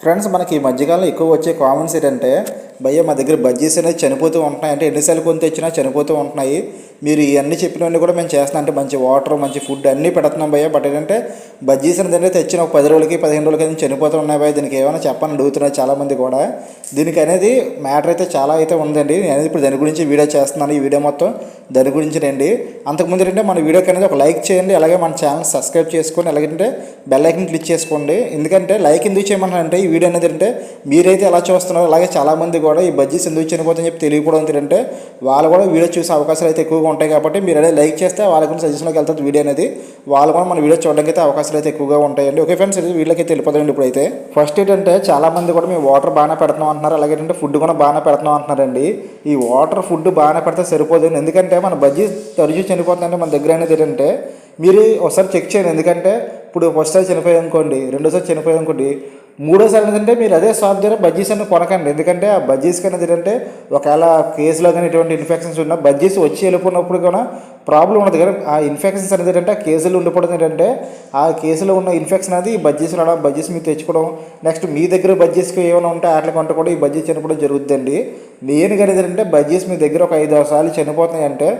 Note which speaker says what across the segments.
Speaker 1: Friends మనకి ఈ మధ్యకాలంలో ఎక్కువ వచ్చే కామెంట్స్ ఏంటంటే భయ్య మా దగ్గర బజ్జీస్ అనేది చనిపోతూ ఉంటున్నాయి. అంటే ఎన్నిసార్లు కొని తెచ్చినా చనిపోతూ ఉంటున్నాయి. మీరు ఇవన్నీ చెప్పినవన్నీ కూడా మేము చేస్తున్నాం. అంటే మంచి వాటర్ మంచి ఫుడ్ అన్నీ పెడుతున్నాం భయ్య. బట్ ఏంటంటే బజ్జీస్ అనేది తెచ్చిన ఒక పది రోజులకి పదిహేను రోజులకి చనిపోతూ ఉన్నాయి భయ్య. దీనికి ఏమైనా చెప్పని అడుగుతున్నారు చాలామంది కూడా. దీనికి అనేది మ్యాటర్ అయితే చాలా అయితే ఉందండి. నేను ఇప్పుడు దాని గురించి వీడియో చేస్తున్నాను. ఈ వీడియో మొత్తం దాని గురించి రండి. అంతకుముందు ఏంటంటే మన వీడియోకి అనేది ఒక లైక్ చేయండి. అలాగే మన ఛానల్ సబ్స్క్రైబ్ చేసుకొని ఎలాగంటే బెల్ ఐకన్ క్లిక్ చేసుకోండి. ఎందుకంటే లైక్ ఎందుకు చేయమన్నారంటే ఈ వీడియో అనేది అంటే మీరైతే ఎలా చూస్తున్నారో అలాగే చాలామంది కూడా ఈ బజ్జీస్ ఎందుకు చనిపోతుందని చెప్పి తెలియకపోవడం ఏంటంటే వాళ్ళు కూడా వీడియో చూసే అవకాశాలు అయితే ఎక్కువగా ఉంటాయి కాబట్టి మీరు అదే లైక్ చేస్తే వాళ్ళ గురించి సజెషన్లోకి వెళ్తుంది వీడియో అనేది. వాళ్ళు కూడా మన వీడియో చూడడానికి అయితే అవకాశాలు అయితే ఎక్కువగా ఉంటాయండి. ఓకే ఫ్రెండ్స్ ఇది వీళ్ళకి తెలిపోదండి ఇప్పుడైతే. ఫస్ట్ ఏంటంటే చాలామంది కూడా మేము వాటర్ బాగానే పెడుతున్నాం అంటున్నారు. అలాగే ఏంటంటే ఫుడ్ కూడా బాగానే పెడుతున్నాం అంటున్నారండి. ఈ వాటర్ ఫుడ్ బాగానే పెడితే సరిపోదు. ఎందుకంటే మన బజ్జీ తరచూ చనిపోతుందంటే మన దగ్గర అనేది ఏంటంటే మీరు ఒకసారి చెక్ చేయండి. ఎందుకంటే ఇప్పుడు ఫస్ట్ సారి చనిపోయాయి అనుకోండి రెండోసారి చనిపోయాయి అనుకోండి మూడోసారి ఏంటంటే మీరు అదే షాప్ దగ్గర బజ్జీస్ అన్న కొనకండి. ఎందుకంటే ఆ బజ్జీస్కి అనేది ఏంటంటే ఒకవేళ కేసులో కానీ ఎటువంటి ఇన్ఫెక్షన్స్ ఉన్నా బజ్జీస్ వచ్చి వెళ్ళిపోయినప్పుడు కూడా ప్రాబ్లం ఉండదు. కానీ ఆ ఇన్ఫెక్షన్స్ అనేది ఏంటంటే ఆ కేసులు ఉండిపోవడం ఏంటంటే ఆ కేసులో ఉన్న ఇన్ఫెక్షన్ అది ఈ బజ్జీస్ రావడం బజ్జీస్ మీరు తెచ్చుకోవడం. నెక్స్ట్ మీ దగ్గర బజ్జీస్కి ఏమైనా ఉంటే వాటికి కొంట కూడా ఈ బజ్జీస్ చనిపోవడం జరుగుతుందండి. నేను కానీ ఏంటంటే బజ్జీస్ మీ దగ్గర ఒక ఐదు ఆరు సార్లు చనిపోతున్నాయి అంటే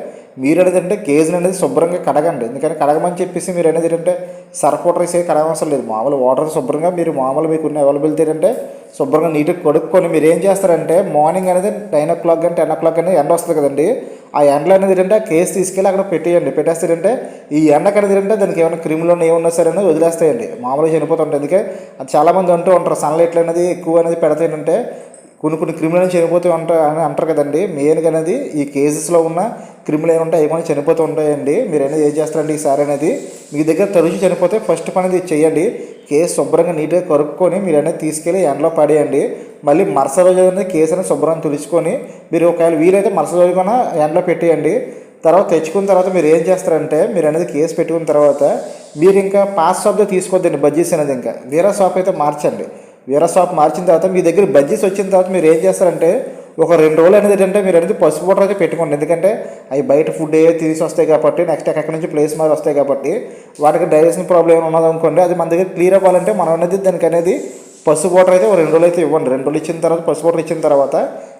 Speaker 1: మీరు అనేది అంటే కేజీలు అనేది శుభ్రంగా కడగండి. ఎందుకంటే కడగమని చెప్పేసి మీరు అనేది ఏంటంటే సర్ఫ్ వాటర్ వేసే కడగవసరం లేదు. మామూలు వాటర్ శుభ్రంగా మీరు మామూలు మీకు ఉన్న అవైలబిలిటీ ఏంటంటే శుభ్రంగా నీట్గా కొడుక్కొని మీరు ఏం చేస్తారంటే మార్నింగ్ అనేది నైన్ ఓ క్లాక్ కానీ టెన్ ఓ క్లాక్ అనేది ఎండ వస్తుంది కదండి. ఆ ఎండలో అనేది ఏంటంటే ఆ కేసు తీసుకెళ్ళి అక్కడ పెట్టేయండి. పెట్టేస్తారంటే ఈ ఎండకు అనేది ఏంటంటే దానికి ఏమైనా క్రిములు ఏమన్నా సరే అనేది వదిలేస్తాయండి. మామూలుగా చనిపోతుంటాయి అందుకే అది చాలామంది అంటూ ఉంటారు. సన్లైట్లు అనేది ఎక్కువ అనేది పెడతాయంటే కొన్ని కొన్ని క్రిములు చనిపోతూ ఉంటా అని అంటారు కదండి. మెయిన్గా అనేది ఈ కేసెస్లో ఉన్న క్రిములు ఏమి ఉంటాయి? ఏమైనా చనిపోతూ ఉంటాయండి? మీరు అనేది ఏం చేస్తారండి ఈసారి అనేది? మీ దగ్గర తరచు చనిపోతే ఫస్ట్ పని అనేది చేయండి. కేసు శుభ్రంగా నీట్గా కరుక్కొని మీరు అనేది తీసుకెళ్ళి ఎండలో పడేయండి. మళ్ళీ మరుస రోజు అనేది కేసు అనేది శుభ్రంగా తుడుచుకొని మీరు ఒకవేళ వీలైతే మరుస రోజు కూడా ఎండలో పెట్టేయండి. తర్వాత తెచ్చుకున్న తర్వాత మీరు ఏం చేస్తారంటే మీరు అనేది కేసు పెట్టుకున్న తర్వాత మీరు ఇంకా పాస్ షాప్తో తీసుకోవద్దండి బజ్జీస్ అనేది ఇంకా. వేరే షాప్ అయితే మార్చండి. వేరే షాప్ మార్చిన తర్వాత మీ దగ్గర బజ్జీస్ వచ్చిన తర్వాత మీరు ఏం చేస్తారంటే ఒక రెండు రోజులు అనేది ఏంటంటే మీరు అనేది పసుపు వాటర్ అయితే పెట్టుకోండి. ఎందుకంటే అవి బయట ఫుడ్ ఏ తీసి వస్తాయి కాబట్టి నెక్స్ట్ ఎక్కడి నుంచి ప్లేస్ మారి వస్తాయి కాబట్టి వాటికి డైజెషన్ ప్రాబ్లం ఏమైనా ఉన్నదనుకోండి అది మన దగ్గర క్లియర్ అవ్వాలంటే మనం అనేది దానికి అనేది పసుపు వాటర్ అయితే ఒక రెండు రోజులు అయితే ఇవ్వండి. రెండు రోజులు ఇచ్చిన తర్వాత పసుపు వాటర్ ఇచ్చిన తర్వాత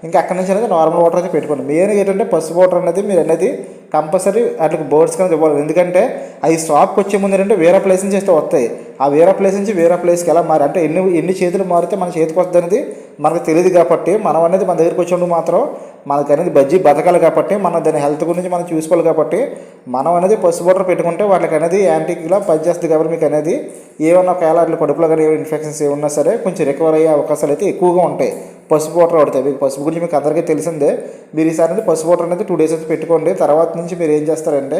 Speaker 1: ఇంకా అక్కడి నుంచి అనేది నార్మల్ వాటర్ అయితే పెట్టుకోండి. మెయిన్ ఏంటంటే పసుపు వాటర్ అనేది మీరు అనేది కంపల్సరీ వాటికి బర్డ్స్ అనేది ఇవ్వాలి. ఎందుకంటే అవి షాప్కి వచ్చే ముందు ఏంటంటే వేరే ప్లేస్ నుంచి అయితే వస్తాయి. ఆ వేరే ప్లేస్ నుంచి వేరే ప్లేస్కి ఎలా మారి అంటే ఎన్ని ఎన్ని చేతులు మారితే మన చేతికి వస్తుంది అనేది మనకు తెలియదు కాబట్టి మనం అనేది మన దగ్గరికి వచ్చినప్పుడు మాత్రం మనకు అనేది బజ్జీ బతకాలి కాబట్టి మనం దాని హెల్త్ గురించి మనం చూసుకోవాలి కాబట్టి మనం అనేది పసుపు బోర్డర్ పెట్టుకుంటే వాళ్ళకి అనేది యాంటీగా పనిచేస్తుంది కాబట్టి మీకు అనేది ఏమన్నా ఒకవేళ అట్లా కడుపులో కానీ ఏమైనా ఇన్ఫెక్షన్స్ ఏమన్నా సరే కొంచెం రికవర్ అయ్యే అవకాశాలు అయితే ఎక్కువగా ఉంటాయి. పసుపు వాటర్ పడతాయి మీకు పసుపు గురించి మీకు అందరికీ తెలిసిందే. మీరు ఈసారి అనేది పసుపు వాటర్ అనేది టూ డేస్ అయితే పెట్టుకోండి. తర్వాత నుంచి మీరు ఏం చేస్తారంటే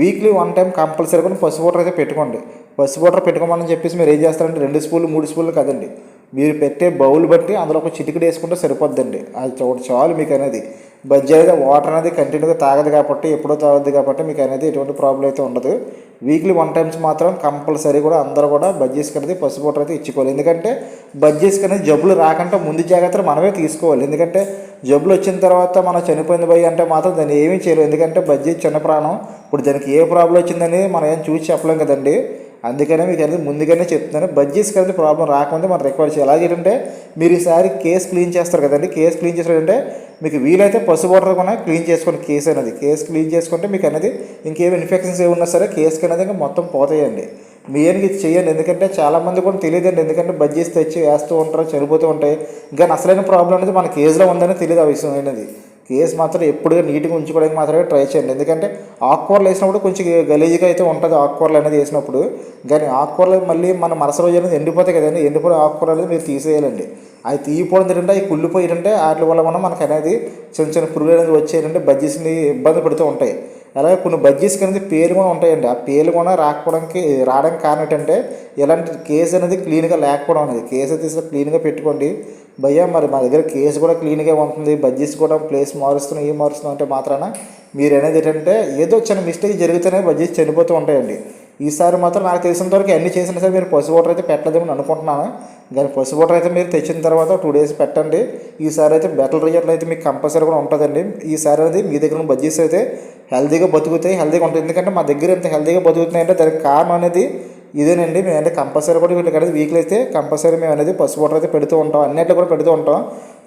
Speaker 1: వీక్లీ వన్ టైం కంపల్సరీ కూడా పసుపు వాటర్ అయితే పెట్టుకోండి. పసుపు వాటర్ పెట్టుకోమని చెప్పేసి మీరు ఏం చేస్తారంటే రెండు స్పూన్లు మూడు స్పూన్లు కదండి. మీరు పెట్టే బౌల్ బట్టి అందులో ఒక చిటికడు వేసుకుంటే సరిపోద్దండి. అది ఒకటి చాలు మీకు అనేది బజ్జీ అనేది వాటర్ అనేది కంటిన్యూగా తాగదు కాబట్టి ఎప్పుడో తాగదు కాబట్టి మీకు అనేది ఎటువంటి ప్రాబ్లం అయితే ఉండదు. వీక్లీ వన్ టైమ్స్ మాత్రం కంపల్సరీ కూడా అందరూ కూడా బజ్జీస్కి అనేది పసుపు వాటర్ అయితే ఇచ్చుకోవాలి. ఎందుకంటే బజ్జీస్కి అనేది జబ్బులు రాకుండా ముందు జాగ్రత్తలు మనమే తీసుకోవాలి. ఎందుకంటే జబ్బులు వచ్చిన తర్వాత మనం చనిపోయింది పోయి అంటే మాత్రం దాన్ని ఏమీ చేయలేదు ఎందుకంటే బజ్జీ చిన్న ప్రాణం. ఇప్పుడు దానికి ఏ ప్రాబ్లం వచ్చిందని మనం ఏం చూసి చెప్పలేం కదండి. అందుకనే మీకు అనేది ముందుగానే చెప్తున్నాను. బడ్జెట్స్ అనేది ప్రాబ్లం రాకుండా మనం రికవర్ చేయాలి. అలాగే ఏంటంటే మీరు ఈసారి కేస్ క్లీన్ చేస్తారు కదండి. కేస్ క్లీన్ చేసారంటే మీకు వీలైతే పసుపు వాటర్ కూడా క్లీన్ చేసుకోండి కేస్ అనేది. కేస్ క్లీన్ చేసుకుంటే మీకు అనేది ఇంకేం ఇన్ఫెక్షన్స్ ఏమున్నా సరే కేసుకి అనేది ఇంకా మొత్తం పోతాయండి. మెయిన్గా ఇది చేయండి. ఎందుకంటే చాలామంది కూడా తెలియదండి. ఎందుకంటే బడ్జెట్స్ తెచ్చి వేస్తూ ఉంటారు చనిపోతూ ఉంటాయి. కానీ అసలైన ప్రాబ్లం అనేది మన కేసులో ఉందని తెలియదు ఆ విషయం అనేది. కేసు మాత్రం ఎప్పుడుగా నీట్గా ఉంచుకోవడానికి మాత్రమే ట్రై చేయండి. ఎందుకంటే ఆకుకూరలు వేసినప్పుడు కొంచెం గలీజ్గా అయితే ఉంటుంది ఆకుకూరలు అనేది వేసినప్పుడు. కానీ ఆకుకూరలు మళ్ళీ మన మరుస రోజు అనేది ఎండిపోతాయి కదండి. ఎండిపోయిన ఆకుకూరలు అనేది మీరు తీసేయాలండి. అవి తీయపోవడం తింటే అవి కుళ్ళిపోయింటే వాటి వల్ల మనం మనకు అనేది చిన్న చిన్న పురుగులు అనేది వచ్చేయంటే బజ్జీస్ని ఇబ్బంది పడుతూ ఉంటాయి. అలాగే కొన్ని బజ్జీస్కి అనేది పేలు కూడా ఉంటాయండి. ఆ పేలు కూడా రాకపోవడానికి రావడానికి కారణం ఏంటంటే ఇలాంటి కేసు అనేది క్లీన్గా లేకపోవడం అనేది కేసు తీసి క్లీన్గా పెట్టుకోండి. భయ్యా మరి మా దగ్గర కేసు కూడా క్లీన్గా ఉంటుంది. బజ్జీస్ కూడా ప్లేస్ మారుస్తున్నాం ఏం మారుస్తున్నాం అంటే మాత్రాన మీరు అనేది ఏంటంటే ఏదో చిన్న మిస్టేక్ జరిగితేనే బడ్జెట్స్ చనిపోతూ ఉంటాయండి. ఈసారి మాత్రం నాకు తెలిసినంతవరకు అన్ని చేసినా సరే మీరు పసుపు వాటర్ అయితే పెట్టలేదని అనుకుంటున్నాను. కానీ పసుపు వాటర్ అయితే మీరు తెచ్చిన తర్వాత టూ డేస్ పెట్టండి. ఈసారి అయితే బెటర్ రిజల్ట్ అయితే మీకు కంపల్సరీ కూడా ఉంటుందండి. ఈసారి అనేది మీ దగ్గర ఉన్న బడ్జెట్స్ అయితే హెల్తీగా బతుకుతాయి హెల్తీగా ఉంటుంది ఎందుకంటే మా దగ్గర ఎంత హెల్తీగా బతుకుతున్నాయంటే దానికి కారణం అనేది ఇదేనండి. మేము అంటే కంపల్సరీ కూడా వీళ్ళకి అనేది వీక్లీ అయితే కంపల్సరీ మేము అనేది పసుపు వాటర్ అయితే పెడుతూ ఉంటాం. అన్నిట్లో కూడా పెడుతూ ఉంటాం.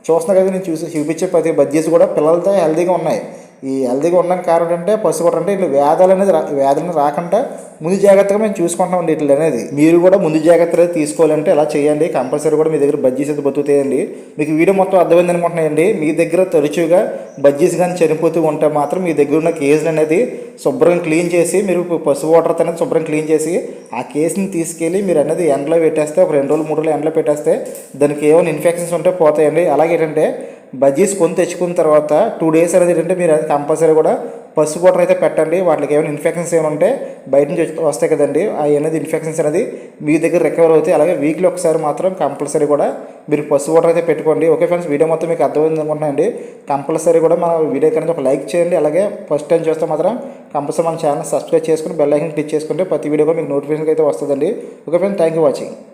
Speaker 1: చూస్తున్నా కదా నేను చూసి చూపించే ప్రతి బజ్జీస్ కూడా పిల్లలతో హెల్తీగా ఉన్నాయి. ఈ హెల్దీగా ఉండడానికి కారణం అంటే పసుపు వాటర్ అంటే ఇట్లా వ్యాధులు అనేది రా వ్యాధులను రాకుండా ముందు జాగ్రత్తగా మేము చూసుకుంటాం అండి ఇట్లా అనేది. మీరు కూడా ముందు జాగ్రత్తలు తీసుకోవాలంటే ఎలా చేయండి? కంపల్సరీ కూడా మీ దగ్గర బజ్జీస్ అయితే బతుకుతాయండి. మీకు వీడియో మొత్తం అర్థమైంది అనుకుంటున్నాయండి. మీ దగ్గర తరచుగా బజ్జీస్ కానీ చనిపోతూ ఉంటే మాత్రం మీ దగ్గర ఉన్న కేసులు అనేది శుభ్రం క్లీన్ చేసి మీరు పసుపు వాటర్ అనేది శుభ్రం క్లీన్ చేసి ఆ కేసుని తీసుకెళ్ళి మీరు అనేది ఎండలో పెట్టేస్తే ఒక రెండు రోజులు మూడు రోజులు ఎండలో పెట్టేస్తే దానికి ఏమైనా ఇన్ఫెక్షన్స్ ఉంటే పోతాయండి. అలాగే ఏంటంటే బజ్జీస్ కొని తెచ్చుకున్న తర్వాత టూ డేస్ అనేది ఏంటంటే మీరు అది కంపల్సరీ కూడా పసుపు వాటర్ అయితే పెట్టండి. వాటికి ఏమైనా ఇన్ఫెక్షన్స్ ఏమైనా ఉంటే బయట నుంచి వస్తాయి కదండి. అవి అనేది ఇన్ఫెక్షన్స్ అనేది మీ దగ్గర రికవర్ అవుతాయి. అలాగే వీక్లీ ఒకసారి మాత్రం కంపల్సరీ కూడా మీరు పసుపు వాటర్ అయితే పెట్టుకోండి. ఓకే ఫ్రెండ్స్ వీడియో మొత్తం మీకు అర్థమైంది అనుకుంటున్నాండి కంపల్సరీ కూడా మన వీడియో కనుక ఒక లైక్ చేయండి. అలాగే ఫస్ట్ టైం చూస్తే మాత్రం కంపల్సరీ మన ఛానల్ సబ్స్క్రైబ్ చేసుకుని బెల్ ఐకన్ క్లిక్ చేసుకుంటే ప్రతి వీడియో కూడా మీకు నోటిఫికేషన్ అయితే వస్తుందండి. Okay friends thank you watching